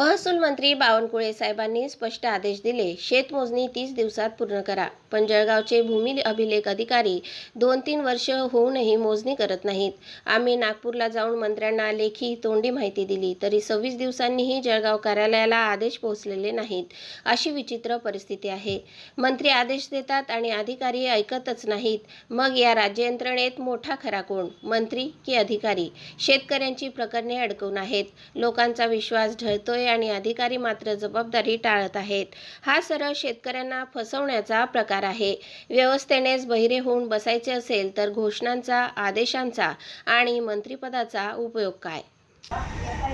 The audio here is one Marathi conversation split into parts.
महसूल मंत्री बावनकुळे साहेबांनी स्पष्ट आदेश दिले. शेतमोजणी तीस दिवसात पूर्ण करा. पण जळगावचे भूमी अभिलेख अधिकारी दोन तीन वर्ष होऊनही मोजणी करत नाहीत. आम्ही नागपूरला जाऊन मंत्र्यांना लेखी तोंडी माहिती दिली तरी सव्वीस दिवसांनीही जळगाव कार्यालयाला आदेश पोहोचलेले नाहीत अशी विचित्र परिस्थिती आहे. मंत्री आदेश देतात आणि अधिकारी ऐकतच नाहीत. मग या राज्य यंत्रणेत मोठा खरा कोण? मंत्री की अधिकारी? शेतकऱ्यांची प्रकरणे अडकून आहेत. लोकांचा विश्वास ढळतोय आणि अधिकारी मात्र जबाबदारी टाळत आहेत. हा सरळ शेतकऱ्यांना फसवण्याचा प्रकार आहे. व्यवस्थेनेच बहिरे होऊन बसायचे असेल तर घोषणांचा आदेशांचा आणि मंत्रिपदाचा उपयोग काय?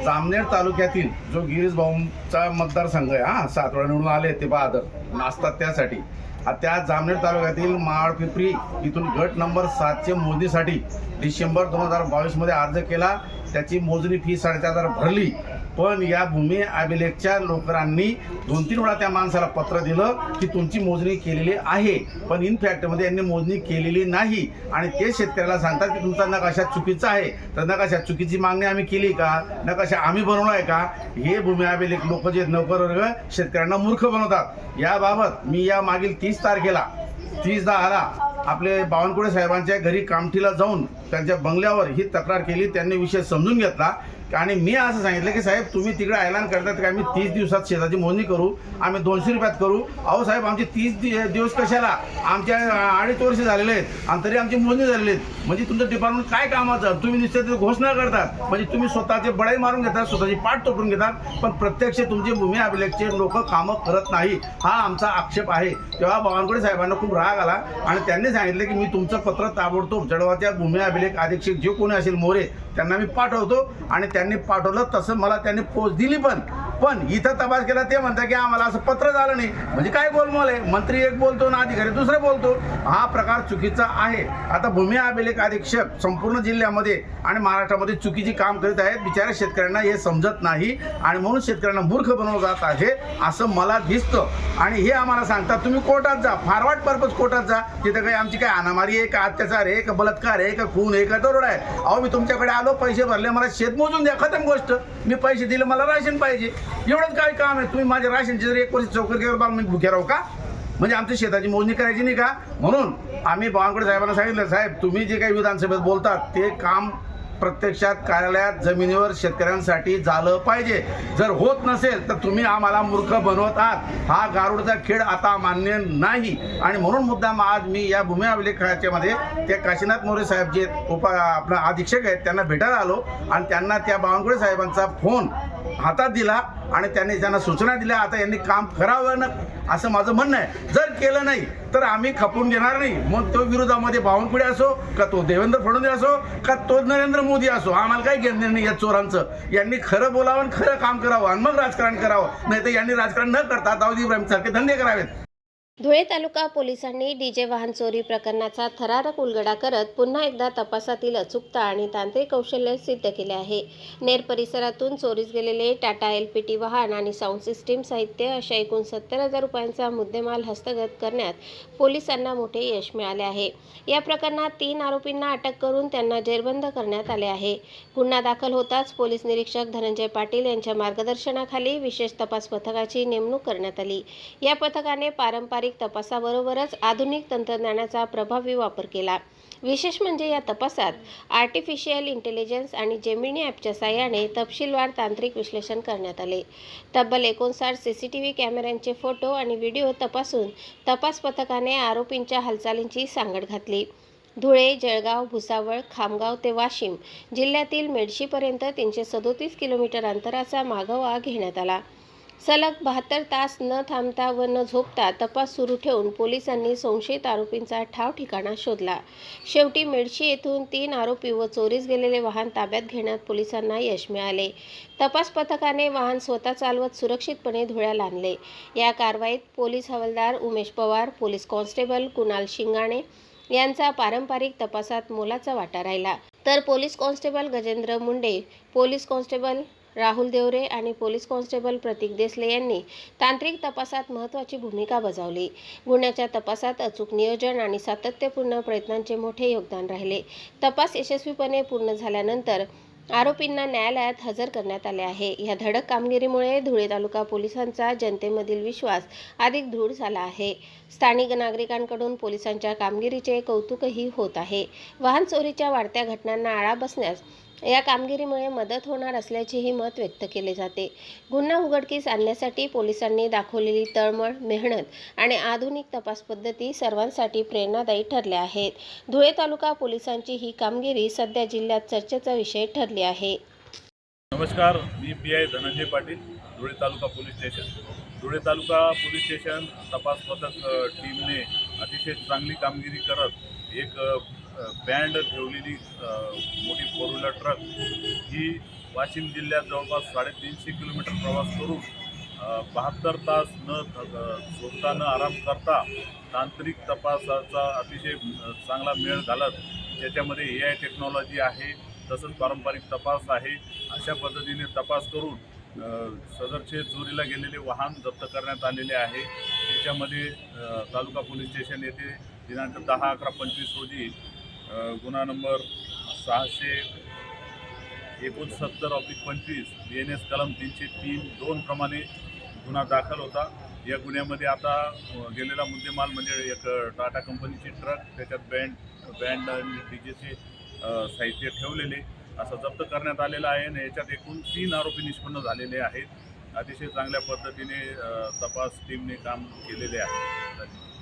जामनेर तालुक्यातील जो गिरीश भाऊंचा मतदारसंघ आहे हा सातवडा निवडून आले ते बहादर नाचतात त्यासाठी. त्या जामनेर तालुक्यातील माळ इथून गट नंबर सातचे मोजणीसाठी डिसेंबर दोन हजार बावीसमध्ये अर्ज केला. त्याची मोजणी फी साडेचार हजार भरली. पण या भूमी अभिलेखच्या लोकांनी दोन तीन वेळा त्या माणसाला पत्र दिलं की तुमची मोजणी केलेली आहे. पण इन फॅक्टमध्ये यांनी मोजणी केलेली नाही. आणि ते शेतकऱ्याला सांगतात की तुमचा नकाशा चुकीचा आहे. तर नकाशा चुकीची मागणी आम्ही केली का? नकाशा आम्ही बनवला आहे का? हे भूमी अभिलेख लोक जे नोकर वर्ग शेतकऱ्यांना मूर्ख बनवतात. याबाबत मी या मागील तीस तारखेला तीस दहाला आपले बावनकुळे साहेबांच्या घरी कामठीला जाऊन त्यांच्या बंगल्यावर ही तक्रार केली. त्यांनी विषय समजून घेतला. आणि मी असं सांगितलं की साहेब तुम्ही तिकडे ऐलान करतात की? आम्ही तीस दिवसात शेताची मोजणी करू आम्ही दोनशे रुपयात करू. अहो साहेब आमचे तीस दि- दिवस कशाला? आमच्या अडीच वर्ष झालेले आहेत आणि तरी आमची मोजणी झालेली आहेत. म्हणजे तुमचं डिपार्टमेंट काय कामाचं? तुम्ही निश्चित घोषणा करतात. म्हणजे तुम्ही स्वतःचे बडाई मारून घेतात स्वतःची पाठ तोडून घेतात. पण प्रत्यक्ष तुमचे भूमी अभिलेखचे लोक कामं करत नाही. हा आमचा आक्षेप आहे. तेव्हा बावनकुळे साहेबांना खूप राग आला आणि त्यांनी सांगितलं की मी तुमचं पत्र ताबडतोब जडवाच्या भूमी अभिलेख अधीक्षक जे कोणी असेल मोरे त्यांना मी पाठवतो. आणि त्यांनी पाठवलं तसं मला त्यांनी पोच दिली पण. पण इथं तपास केला ते म्हणतात की आम्हाला असं पत्र झालं नाही. म्हणजे काय बोलमोल आहे? मंत्री एक बोलतो ना अधिकारी दुसरं बोलतो. हा प्रकार चुकीचा आहे. आता भूमी अभिलेख अधीक्षक संपूर्ण जिल्ह्यामध्ये आणि महाराष्ट्रामध्ये चुकीची काम करीत आहेत. बिचाऱ्या शेतकऱ्यांना हे समजत नाही आणि म्हणून शेतकऱ्यांना मूर्ख बनवलं जात आहे असं मला दिसतं. आणि हे आम्हाला सांगतात तुम्ही कोर्टात जा. फॉरवर्ड पर्पज कोर्टात जा. तिथं काही आमची काय अनामारी आहे का अत्याचार आहे का बलात्कार आहे का खून आहे का दरोडा आहे. अहो मी तुमच्याकडे आलो पैसे भरले मला शेत मोजून द्या. खतम गोष्ट. मी पैसे दिले मला राशन पाहिजे. एवढंच काय काम आहे? तुम्ही माझ्या राशनची जर एक वर्ष चौकट केलं तर मी भुके राहू का? म्हणजे आमच्या शेताची मोजणी करायची नाही का? म्हणून आम्ही बावनकुळे साहेबांना सांगितलं साहेब तुम्ही जे काही विधानसभेत बोलतात ते काम प्रत्यक्षात कार्यालयात जमिनीवर शेतकऱ्यांसाठी झालं पाहिजे. जर होत नसेल तर तुम्ही आम्हाला मूर्ख बनवत आहात. हा गारुडचा खेळ आता मान्य नाही. आणि म्हणून मुद्दाम आज मी या भूमी अभिलेखाच्यामध्ये त्या ते काशीनाथ मोरे साहेब जे उपा आपला अधीक्षक आहेत त्यांना भेटायला आलो आणि त्यांना त्या बावनकुळे साहेबांचा फोन हातात दिला आणि त्यांनी त्यांना सूचना दिल्या आता यांनी काम करावं ना? असं माझं म्हणणं आहे. जर केलं नाही तर आम्ही खपून घेणार नाही. मग तो विरोधामध्ये बावनकुळे असो का तो देवेंद्र फडणवीस असो का तो नरेंद्र मोदी असो आम्हाला काही घेणं नाही या चोरांचं. यांनी खरं बोलावं आणि खरं काम करावं आणि मग राजकारण करावं. नाही तर यांनी राजकारण न करता दाऊद इब्राहिम सारखे धंदे करावेत. धुळे तालुका पोलिसांनी डीजे वाहन चोरी प्रकरणाचा थरारक उलगडा करत पुन्हा एकदा तपासातील अचूकता आणि तांत्रिक कौशल्य सिद्ध केले आहे. नेर परिसरातून चोरीस गेलेले टाटा एल पी टी वाहन आणि साऊंड सिस्टीम साहित्य अशा एकूण सत्तर हजार रुपयांचा मुद्देमाल हस्तगत करण्यात पोलिसांना मोठे यश मिळाले आहे. या प्रकरणात तीन आरोपींना अटक करून त्यांना जेरबंद करण्यात आले आहे. गुन्हा दाखल होताच पोलीस निरीक्षक धनंजय पाटील यांच्या मार्गदर्शनाखाली विशेष तपास पथकाची नेमणूक करण्यात आली. या पथकाने पारंपरिक तपासाबरोबरच आधुनिक तंत्रज्ञानाचा प्रभावी वापर केला. विशेष म्हणजे या तपासात आर्टिफिशियल इंटेलिजन्स आणि जेमिनी ॲपच्या साह्याने तपशीलवार तांत्रिक विश्लेषण करण्यात आले. तब्बल एकोणसाठ सी सी टी व्ही कॅमेऱ्यांचे फोटो आणि व्हिडिओ तपासून तपास पथकाने आरोपींच्या हालचालींची सांगड घातली. धुळे जळगाव भुसावळ खामगाव ते वाशिम जिल्ह्यातील मेडशीपर्यंत तीनशे सदोतीस किलोमीटर अंतराचा मागोवा घेण्यात आला. सलग बहात्तर तास न थांबता व न झोपता तपास सुरू ठेवून पोलिसांनी संशयित आरोपींचा ठाव ठिकाणा शोधला. शेवटी मेडशी येथून तीन आरोपी व चोरीस गेलेले वाहन ताब्यात घेण्यात पोलिसांना यश मिळाले. तपास पथकाने वाहन स्वतः चालवत सुरक्षितपणे धुळ्याला आणले. या कारवाईत पोलीस हवालदार उमेश पवार पोलीस कॉन्स्टेबल कुणाल शिंगाणे यांचा पारंपरिक तपासात मोलाचा वाटा राहिला. तर police constable Gajendra Munde police constable Rahul Deore आणि पोलीस कॉन्स्टेबल प्रतीक देसले यांनी तांत्रिक तपासात महत्त्वाची भूमिका बजावली. गुन्ह्याच्या तपासात अचूक नियोजन आणि सातत्यपूर्ण प्रयत्नांचे मोठे योगदान राहिले. तपास यशस्वीपणे पूर्ण झाल्यानंतर आरोपींना न्यायालयात हजर करण्यात आले आहे. या धडक कामगिरीमुळे धुळे तालुका पोलिसांचा जनतेमधील विश्वास अधिक दृढ झाला आहे. स्थानिक नागरिकांकडून पोलिसांच्या कामगिरीचे कौतुकही होत आहे. वाहन चोरीच्या वाढत्या घटनांना आळा बसण्यास या कामगिरीमुळे मदत होणार असल्याचेही मत व्यक्त केले जाते. गुन्हा उघडकीस आणण्यासाठी पोलिसांनी दाखवलेली तळमळ मेहनत आणि आधुनिक तपास पद्धती सर्वांसाठी प्रेरणादायी ठरल्या आहेत. धुळे तालुका पोलिसांची ही कामगिरी सध्या जिल्ह्यात चर्चेचा विषय ठरली आहे. नमस्कार मी P I Dhananjay Patil Dhule taluka police station. Dhule taluka police station तपास पथक टीमने अतिशय चांगली कामगिरी करत एक बँड ठेवलेली मोठी फोर व्हीलर ट्रक ही वाशिम जिल्ह्यात जवळपास साडेतीनशे किलोमीटर प्रवास करून बहात्तर तास न झोपता न आराम करता तांत्रिक तपासाचा अतिशय चांगला मेळ घालत त्याच्यामध्ये ए आय टेक्नॉलॉजी आहे तसंच पारंपरिक तपास आहे अशा पद्धतीने तपास करून सदरचे चोरीला गेलेले वाहन जप्त करण्यात आलेले आहे. त्याच्यामध्ये तालुका पोलीस स्टेशन येथे दिनांक दहा अकरा पंचवीस रोजी गुन्हा नंबर सहाशे एकोणसत्तर ऑब्लिक पंचवीस बी एन एस कलम तीनशे तीन दोन प्रमाणे गुन्हा दाखल होता. या गुन्ह्यामध्ये आता गेलेला मुद्देमाल म्हणजे एक टाटा कंपनीची ट्रक त्याच्यात बँड बँड आणि डीजेचे साहित्य ठेवलेले असं जप्त करण्यात आलेलं आहे आणि याच्यात एकूण तीन आरोपी निष्पन्न झालेले आहेत. अतिशय चांगल्या पद्धतीने तपास टीमने काम केलेले आहे. धन्यवाद